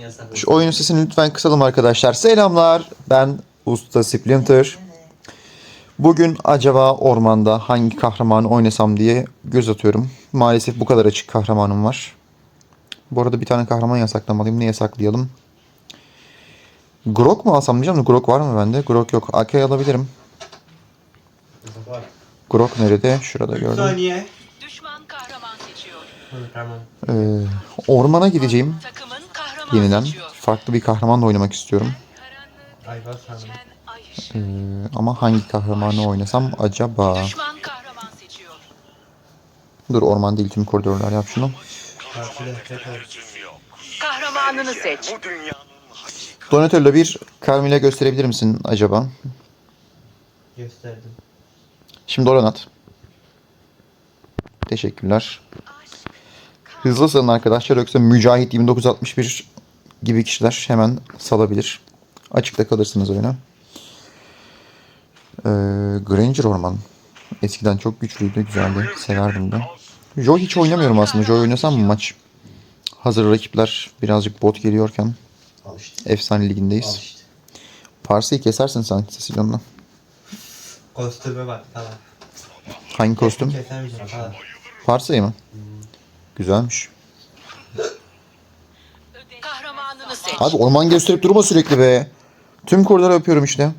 Yasak Şu oyunun sesini lütfen kısalım arkadaşlar. Selamlar. Ben Usta Splinter. Bugün acaba ormanda hangi kahramanı oynasam diye göz atıyorum. Maalesef bu kadar açık kahramanım var. Bu arada bir tane kahraman yasaklamalıyım. Ne yasaklayalım? Grok mu alsam diyeceğim de Grok var mı bende? Grok yok. AK alabilirim. Grok nerede? Şurada 3 gördüm. saniye. Düşman kahraman seçiyor. Hı, tamam. Ee, ormana gideceğim. Takımın Yeniden. Farklı bir kahramanla oynamak istiyorum. Ee, ama hangi kahramanı oynasam acaba? Düşman kahraman seçiyor. Dur orman değil tüm koridorlar yap şunu. Karşıda tekrar. Kahramanını seç. Donatello bir Carmilla gösterebilir misin acaba? Gösterdim. Şimdi oran at. Teşekkürler. Hızlısın arkadaşlar yoksa Mücahit 2961 gibi kişiler hemen salabilir. Açıkta kalırsınız oyuna. Ee, Granger Orman. Eskiden çok güçlüydü, güzeldi. Severdim de. Joy hiç oynamıyorum aslında. Joy oynasam mı maç? Hazır rakipler birazcık bot geliyorken işte. efsane ligindeyiz. işte. Parsa'yı kesersin sen Cecilion'la. Kostüme bak falan. Hangi kostüm? Parsa'yı mı? Güzelmiş. Kahramanını seç. Abi orman gösterip durma sürekli be. Tüm koridorları öpüyorum işte.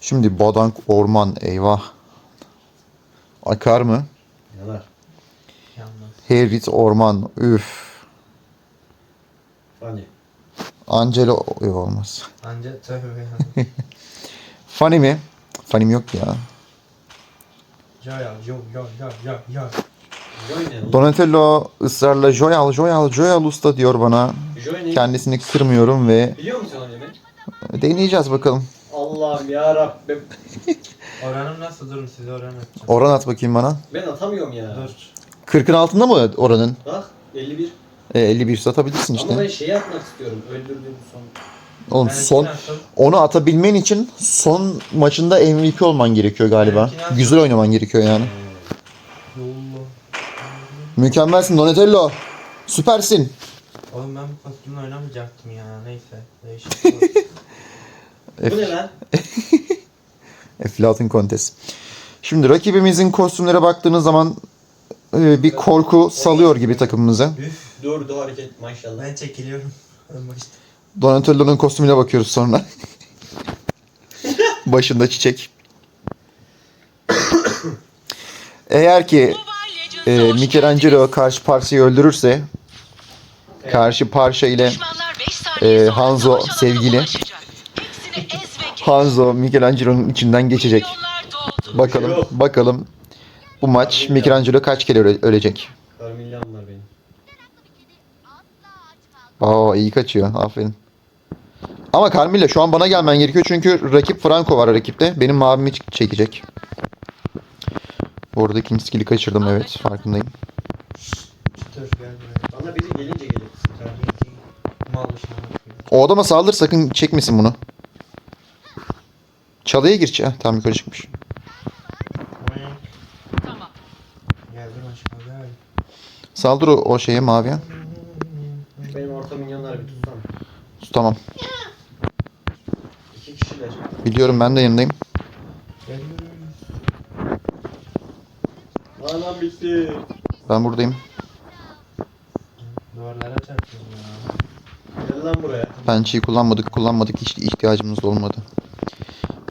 Şimdi Badank orman eyvah. Akar mı? Yalnız. Herit orman üf. Hani. Angelo Yok, olmaz. Anca tövbe. Fanny mi? Fanny'm yok ya. Yo, yo, yo, yo. Joy ne? oğlum? Donatello ısrarla Joyal Joyal Joyal usta diyor bana. Kendisini kırmıyorum ve Biliyor musun onu deneyeceğiz bakalım. Allah'ım ya Rabbim. Oranım nasıl? Durun size oran atacağım. Oran at bakayım bana. Ben atamıyorum ya. Dur. 40'ın altında mı oranın? Bak 51. E, 51 satabilirsin Ama ben işte. şeyi atmak istiyorum. Öldürdüğüm son. Oğlum Ben son ikna attım. onu atabilmen için son maçında MVP olman gerekiyor galiba. Güzel oynaman gerekiyor yani. Yolla. Mükemmelsin Donatello. Süpersin. Oğlum ben bu kostümle oynamayacaktım ya. Neyse. Değişik. Bu ne lan? Eflatun Kontes. Şimdi rakibimizin kostümlere baktığınız zaman e, bir korku salıyor gibi takımımıza. Üf. Durdu hareket maşallah. Ben çekiliyorum. Başta. Donatello'nun kostümüne bakıyoruz sonra. Başında çiçek. Eğer ki e, Michelangelo karşı Parsa'yı öldürürse karşı Parça ile Düşmanlar 5 saniye e, Hanzo sevgili. Hanzo Michelangelo'nun içinden geçecek. Bakalım bakalım bu maç Michelangelo kaç kere öle- ölecek. Carmillan var benim. Aa iyi kaçıyor. Aferin. Ama Carmilla şu an bana gelmen gerekiyor çünkü rakip Franco var rakipte. Benim mavimi çekecek. Bu arada ikinci skill'i kaçırdım evet farkındayım. Dur gel buraya. Bana biri gelince gelir. Mal. O adama saldır sakın çekmesin bunu. Çalıya gir. Heh, tamam yukarı çıkmış. Tamam. Geldim aşkım gel. Saldır o, o şeye maviye. Benim orta minyonları bir tutsana. Tamam. İki kişiler. Biliyorum ben de yanındayım. Geliyoruz. Anam bitti. Ben buradayım. Duvarlara çarpıyorum ya. Gel lan buraya. Pençeyi kullanmadık kullanmadık hiç ihtiyacımız olmadı.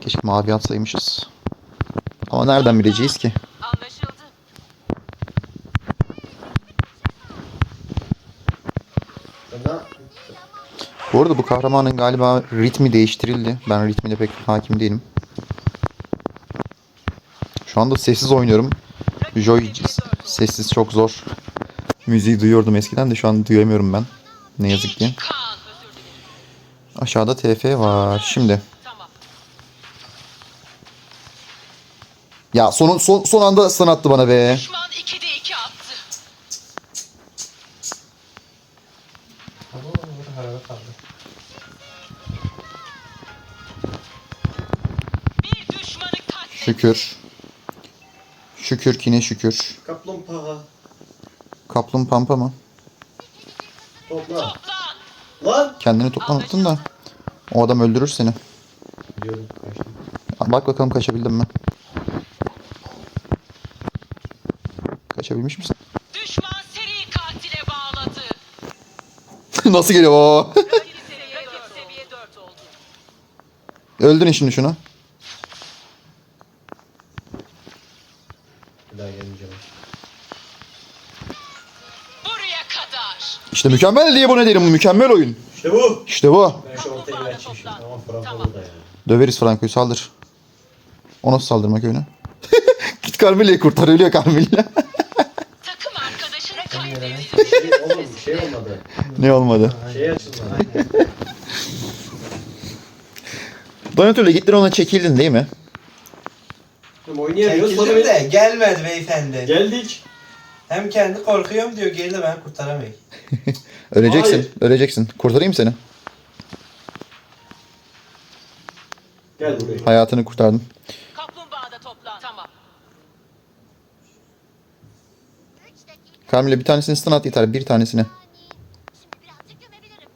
Keşke mavi atsaymışız. Ama nereden bileceğiz ki? Anlaşıldı. Bana Bu arada bu kahramanın galiba ritmi değiştirildi. Ben ritmine pek hakim değilim. Şu anda sessiz oynuyorum. Joy sessiz çok zor. Müziği duyuyordum eskiden de şu an duyamıyorum ben. Ne yazık ki. Aşağıda TF var. Şimdi. Ya son, son, son anda stun bana be. Düşman 2'de 2 attı. Ama burada araba kaldı. Bir düşmanı katledildi. Şükür. Şükür ki ne şükür. kaplumbağa. Kaplum pampa mı? Topla. Lan. Kendini toplamadın da. O adam öldürür seni. Biliyorum kaçtım. Bak bakalım kaçabildin mi? Kaçabilmiş misin? Düşman seri katile bağladı. Nasıl geliyor seviye 4 seviye 4 oldu. Öldürün şimdi şunu. İşte mükemmel diye bu ne derim. Mükemmel oyun. İşte bu. İşte bu. Ben şu ortaya bir açayım şimdi. Tamam Franco burada ya. Döveriz Franco'yu saldır. O nasıl saldırmak öyle? Git Carmelia'yı kurtar ölüyor Carmelia. Takım arkadaşını kaybedildi. Şey, oğlum bir şey olmadı. ne olmadı? Şey gittin ona çekildin değil mi? Oğlum Oynayamıyoruz. Çekildim de gelmedi beyefendi. Geldik. Hem kendi korkuyorum diyor geri de ben kurtaramayayım. Öleceksin. Hayır. Öleceksin. Kurtarayım seni. Gel buraya. Hayatını kurtardın. Kaplumbağada toplan. Tamam. Carmelia bir tanesini stun at yeter. Bir tanesini. Şimdi birazcık gömebilirim.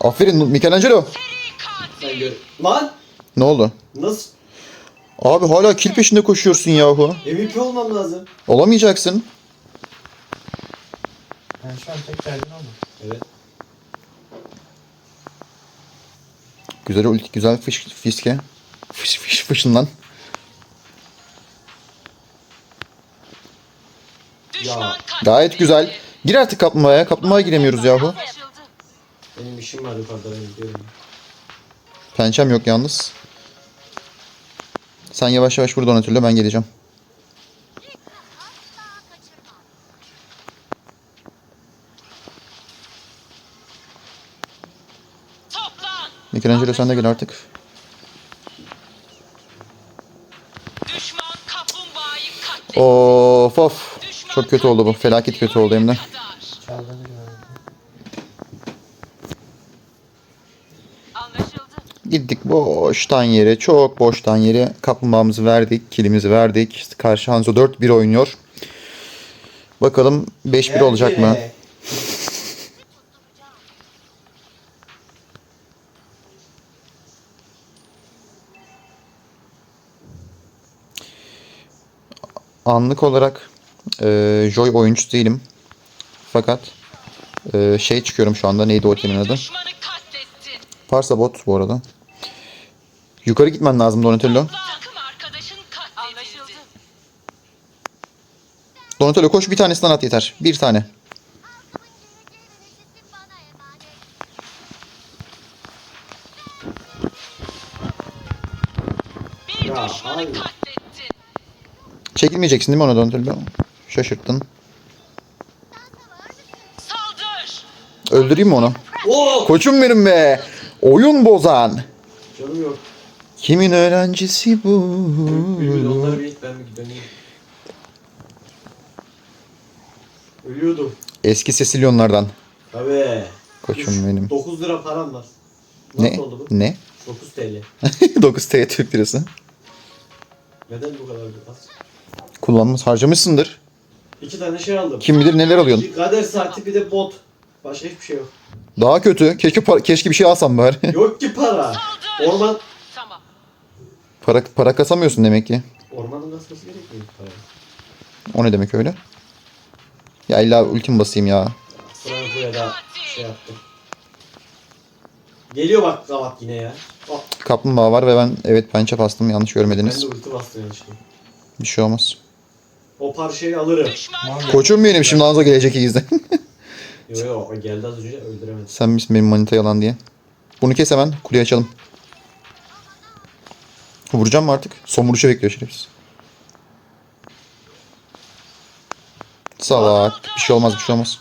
Aferin Michelangelo. Sen gör. Lan. Ne oldu? Nasıl? Abi hala kill peşinde koşuyorsun yahu. MVP olmam lazım. Olamayacaksın. Ben şu an tek derdim ama. Evet. Güzel ulti, güzel fış, fiske. Fış fış fışından. Ya. Gayet güzel. Gir artık kaplumbağaya. Kaplumbağaya giremiyoruz yahu. Benim işim var yukarıda ben gidiyorum. Pençem yok yalnız. Sen yavaş yavaş vur Donatello ben geleceğim. Michelangelo sen de gel artık. Of of. Çok kötü oldu bu. Felaket kötü oldu hem de. kadar. Çaldığını gördüm. Anlaşıldı. Gittik boştan yere, çok boştan yere kaplumbağamızı verdik, kilimizi verdik. Karşı Hanzo 4-1 oynuyor. Bakalım 5-1 olacak mı? Anlık olarak e, Joy oyuncusu değilim. Fakat e, şey çıkıyorum şu anda. Neydi o temin adı? düşmanı katlettin. Parsa bot bu arada. Yukarı gitmen lazım Donatello. Donatello koş bir tanesinden at yeter. Bir tane. Ya, hayır. Çekilmeyeceksin değil mi ona Donatello? Şaşırttın. Saldır. Öldüreyim mi onu? Oo! Koçum benim be. Oyun bozan. Canım yok. Kimin öğrencisi bu? Bülbül bir ben. Ölüyordum. Eski Sesilyonlardan. Tabii. Koçum benim. 9 lira param var. Nasıl Ne? oldu bu? Ne? 9 TL. 9 T Türk lirası. Neden bu kadar az? Kullanmış, harcamışsındır. İki tane şey aldım. Kim bilir neler alıyorsun. Bir kader saati bir de bot. Başka hiçbir şey yok. Daha kötü. Keşke keşke bir şey alsam bari. Yok ki para. Orman. Para para kasamıyorsun demek ki. Ormanın kasması gerekmiyor para. O ne demek öyle? Ya illa ultim basayım ya. Franco'ya da şey yaptım. Geliyor bak gavat yine ya. Oh, Kaplumbağa var ve ben evet pençe bastım yanlış ben görmediniz. de ulti bastım yanlışlıkla. Bir şey olmaz. O parçayı alırım. Koçum benim şimdi Hanzo gelecek izle. Yo yo o geldi az önce öldüremedim. Sen misin benim manita yalan diye. Bunu kes hemen kuleyi açalım. Vuracağım mı artık? Son vuruşu bekliyor şerefsiz. Salak. Bir şey olmaz bir şey olmaz.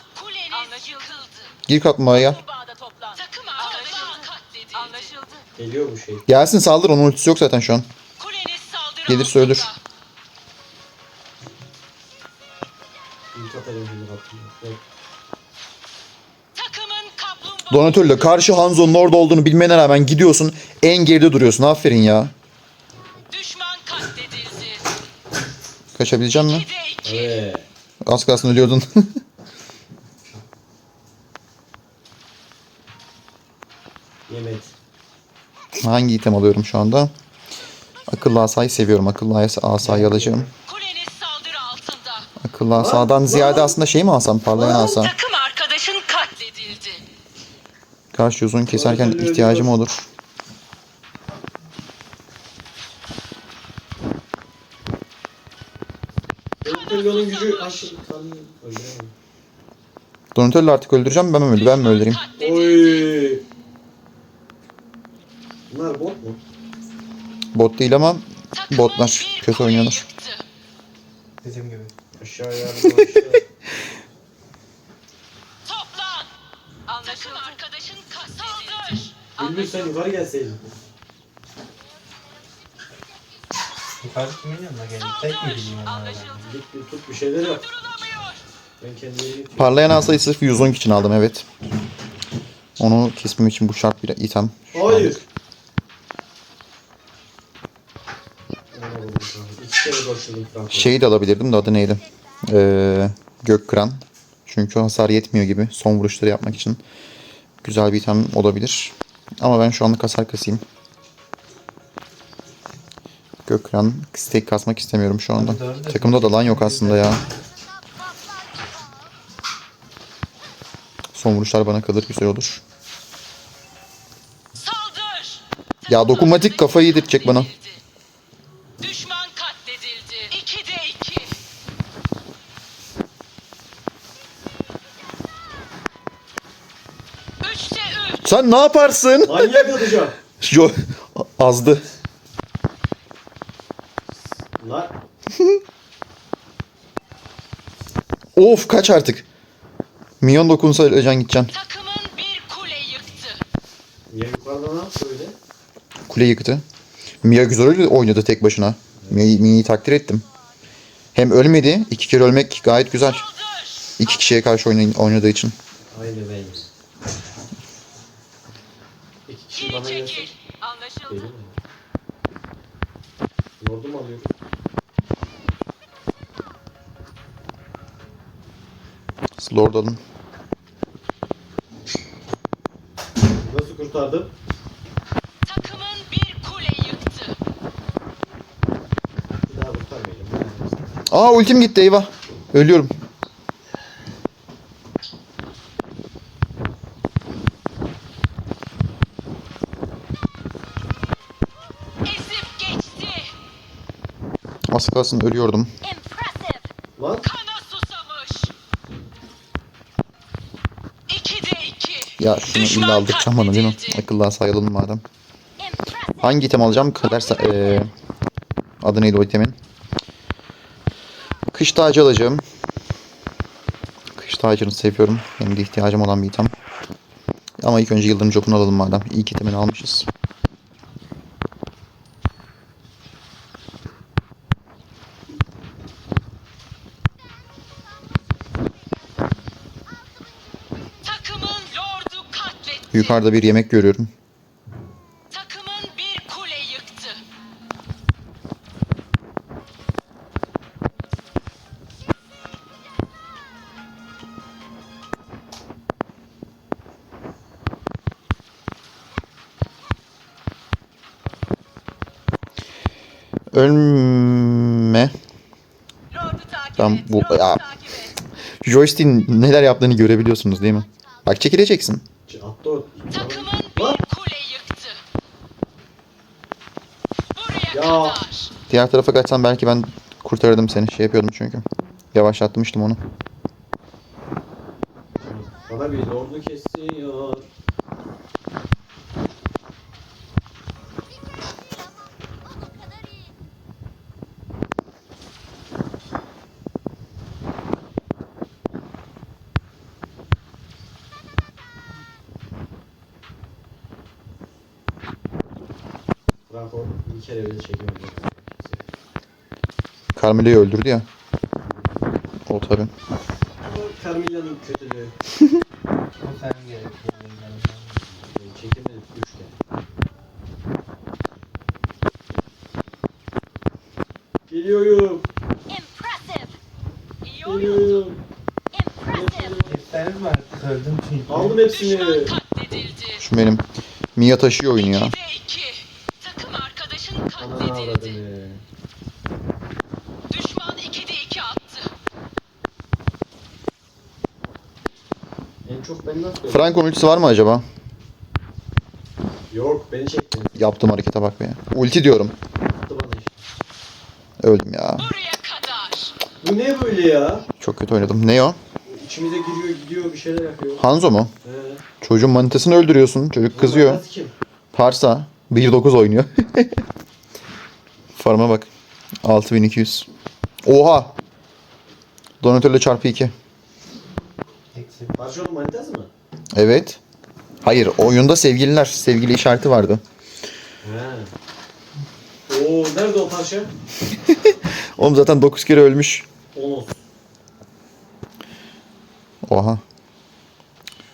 Gir kaplumbağaya gel. Geliyor bu şey. Gelsin saldır onun ultisi yok zaten şu an. Gelirse kaplumbağa. Donatello karşı Hanzo'nun orada olduğunu bilmene rağmen gidiyorsun en geride duruyorsun. Aferin ya. Kaçabilecek mi? 2'de 2. Evet. Az kalsın ölüyordun. Yemek. Hangi item alıyorum şu anda? Akıllı asayı seviyorum. Akıllı as- asayı alacağım. Kuleniz saldırı altında. Akıllı asadan ziyade aslında şey mi alsam? Parlayan asa. Takım arkadaşın katledildi. Karşı uzun keserken ihtiyacım olur. Donatello'nun gücü aşırı öldüremem. Donatello artık öldüreceğim ben mi öldüreyim? Ben mi öldüreyim? Oy. Bunlar bot mu? Bot değil ama botlar kötü oynuyorlar. Bizim gibi. Aşağı yardım aşağı. Toplan. Anlaşıldı. Takım arkadaşın katledildi. Gündüz sen yukarı gelseydin. Yukarı kimin yanına geldi? Tek mi onlara? Anlaşıldı. Git bir tut bir şeyler yap. Ben kendi yerime gidiyorum. Parlayan asayı sırf 110 için aldım evet. Onu kesmem için bu şart bir item. Hayır. anlık. Ona vurdum şu an. İki kere koşturdum Franco. Şeyi de alabilirdim de adı neydi? Ee, gök kıran. Çünkü hasar yetmiyor gibi son vuruşları yapmak için. Güzel bir item olabilir. Ama ben şu anlık hasar kasayım. Gök kıran stake kasmak istemiyorum şu anda. Takımda da lan yok aslında ya. Son vuruşlar bana kalır güzel olur. Saldır. Ya dokunmatik kafayı yedirecek bana. Katledildi. Düşman katledildi. 2'de 2. Üçte üç. Sen ne yaparsın? Manyak atacağım. Jo azdı. Of kaç artık. Minyon dokunsa öleceksin gideceksin. Takımın bir kule yıktı. Ya yukarıda ne yaptı öyle? Kule yıktı. Mia güzel oynadı tek başına. Mia'yı Mia'yı takdir ettim. Hem ölmedi. iki kere ölmek gayet güzel. Saldır. İki kişiye karşı oynay- oynadığı için. Aynı ben. İki kişi Geri bana gelse. çekil. Anlaşıldı. Deli mi? Lordum alıyorum. Lord alın. Nasıl kurtardım? Takımın bir kule yıktı. Bir daha kurtarmayacağım. Aa ultim gitti eyvah. Ölüyorum. Ezip geçti. Az kalsın ölüyordum. Impressive. Lan Kana susamış. 2'de 2. Ya şunu illa aldıracağım bana değil mi? Akıllı sayalım madem. Hangi item alacağım? Kader sa- eee, adı neydi o itemin? Kış tacı alacağım. Kış tacını seviyorum. Benim de ihtiyacım olan bir item. Ama ilk önce yıldırım copunu alalım madem. İlk itemini almışız. Takımın lordu katletti. Yukarıda bir yemek görüyorum. Takımın bir kule yıktı. Ölme. Ben bu- ya. Joystick'in neler yaptığını görebiliyorsunuz değil mi? Bak çekileceksin. Takımın bir kule yıktı. Buraya Ya. kadar. Diğer tarafa kaçsam belki ben kurtarırdım seni. Şey yapıyordum çünkü. Yavaşlatmıştım onu. Bana bir lordu kesiyor. O kadar iyi. Franco bir kere bile çekemedi. Carmelo'yu öldürdü ya. O tabi. Ama Carmilla'nın kötülüğü. O senin gerekiyor. Çekemedik üç kere. Geliyorum. Impressive. Senin mi artık öldüm çünkü. Aldım hepsini. Şu benim. Mia taşıyor oyunu ya. 2'de 2. Takım arkadaşın Ananı katledildi. avradını. Düşman 2'de 2 attı. En çok ben nasıl Franco ultisi var mı acaba? Yok beni çekti. Yaptığım harekete bak be ya. Ulti diyorum. Attı bana işte. Öldüm ya. Buraya kadar. Bu ne böyle ya? Çok kötü oynadım. Ne o? İçimize giriyor gidiyor bir şeyler yapıyor. Hanzo mu? He. Çocuğun manitasını öldürüyorsun. Çocuk kızıyor. Nasıl kim? Parsa 1.9 oynuyor. Farma bak. 6200. Oha. Donatello çarpı 2. Parçanın manitası mı? Evet. Hayır oyunda sevgililer. Sevgili işareti vardı. He. Oo nerede o parça? Oğlum zaten 9 kere ölmüş. Onos. Oha.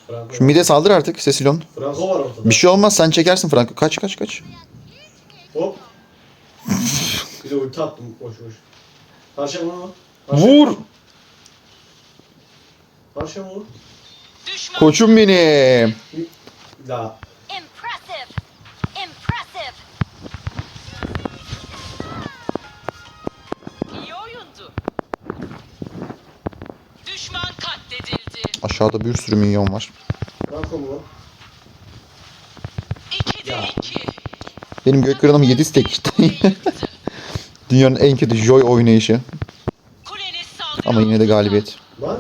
Franco. Şu mide saldır artık Cecilon. Franco var ortada. Bir şey olmaz sen çekersin Franco. Kaç kaç kaç. Hop. Bir de ulti attım boş boş. Parça? Parça, Vur. Vur. Düşman Koçum benim. Impressive. Impressive. iyi oyundu. Düşman katledildi. Aşağıda bir sürü minyon var. Franco mu? 2'de Ya. 2. Benim gök kralım 7 stack işte. Dünyanın en kötü Joy oynayışı. Kuleniz saldırı Ama yine de altında. galibiyet. Lan.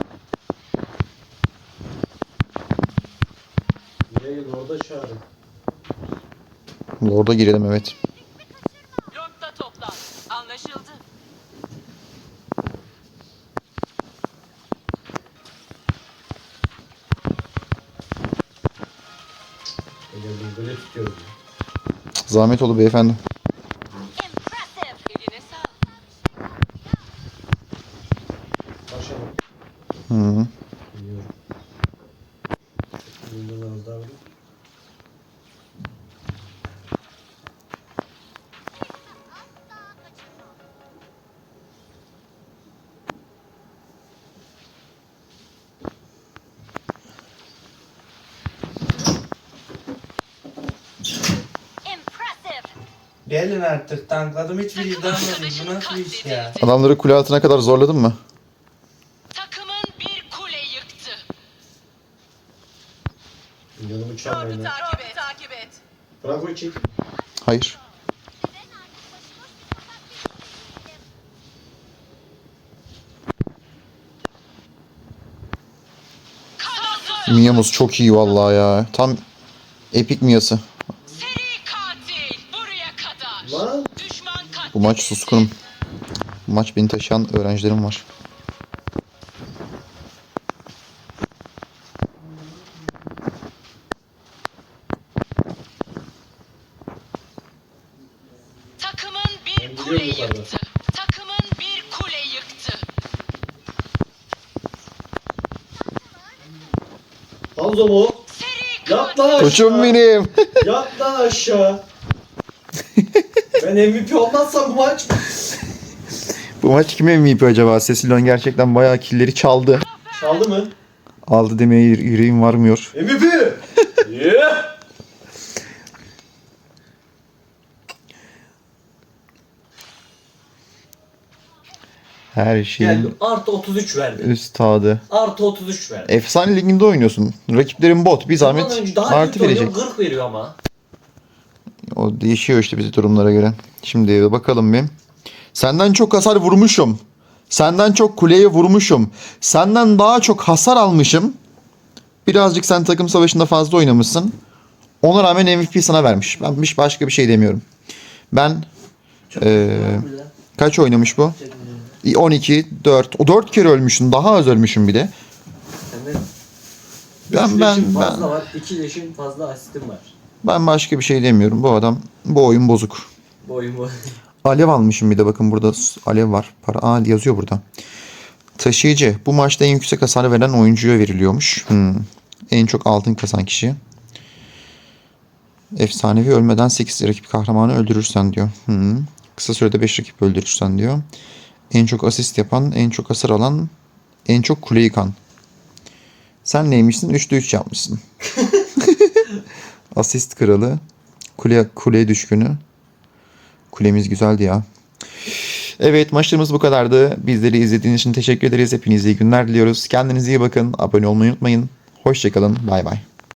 Nereye orada çağırın. Lord'a girelim evet. Lord'da toplan. Anlaşıldı. Zahmet oldu beyefendi. Gelin artık tankladım hiçbir iddiamadım. arkadaşın Bu nasıl iş ya? Adamları kule altına kadar zorladın mı? Takımın bir kule yıktı. Yanımı çalmayın. lan. takip et. Takip et. Franco'yu çek. Hayır. Miyamız çok iyi vallahi ya. Tam epik Miyası. Maç suskunum. Bu maç beni taşıyan öğrencilerim var. Takımın bir kule yıktı. Takımın bir kule yıktı. Hanzo mu? Seri Yat lan aşağı. Koçum benim. Yat lan aşağı. Ben MVP olmazsam bu maç. Bu maç kime MVP acaba? Cecilon gerçekten bayağı killeri çaldı. Çaldı mı? Aldı demeye yüre- yüreğim varmıyor. MVP. yeah. Her şeyin Geldim. Artı 33 verdi. üstadı. Artı 33 verdi. Efsane liginde oynuyorsun. Rakiplerin bot. Bir zahmet önce daha artı kötü oynuyor, verecek. 40 veriyor ama. O değişiyor işte bizi durumlara göre. Şimdi bakalım bir. Senden çok hasar vurmuşum. Senden çok kuleye vurmuşum. Senden daha çok hasar almışım. Birazcık sen takım savaşında fazla oynamışsın. Ona rağmen MVP sana vermiş. Ben hiç başka bir şey demiyorum. Ben eee, kaç oynamış bu? 12, 4. O 4 kere ölmüşsün. Daha az ölmüşüm bir de. Ben- ben- ben- fazla var. 2 leşin fazla asistim var. Ben başka bir şey demiyorum. Bu adam bu oyun bozuk. Bu oyun bu. Alev almışım bir de bakın burada alev var. Para Aa, yazıyor burada. Taşıyıcı. Bu maçta en yüksek hasar veren oyuncuya veriliyormuş. Hmm. En çok altın kazan kişi. Efsanevi ölmeden 8 rakip kahramanı öldürürsen diyor. Hmm. Kısa sürede 5 rakip öldürürsen diyor. En çok asist yapan, en çok hasar alan, en çok kule yıkan. Sen neymişsin? 3'te 3 yapmışsın. Asist kralı. Kule, kule düşkünü. Kulemiz güzeldi ya. Evet maçlarımız bu kadardı. Bizleri izlediğiniz için teşekkür ederiz. Hepinize iyi günler diliyoruz. Kendinize iyi bakın. Abone olmayı unutmayın. Hoşçakalın. Bay bay.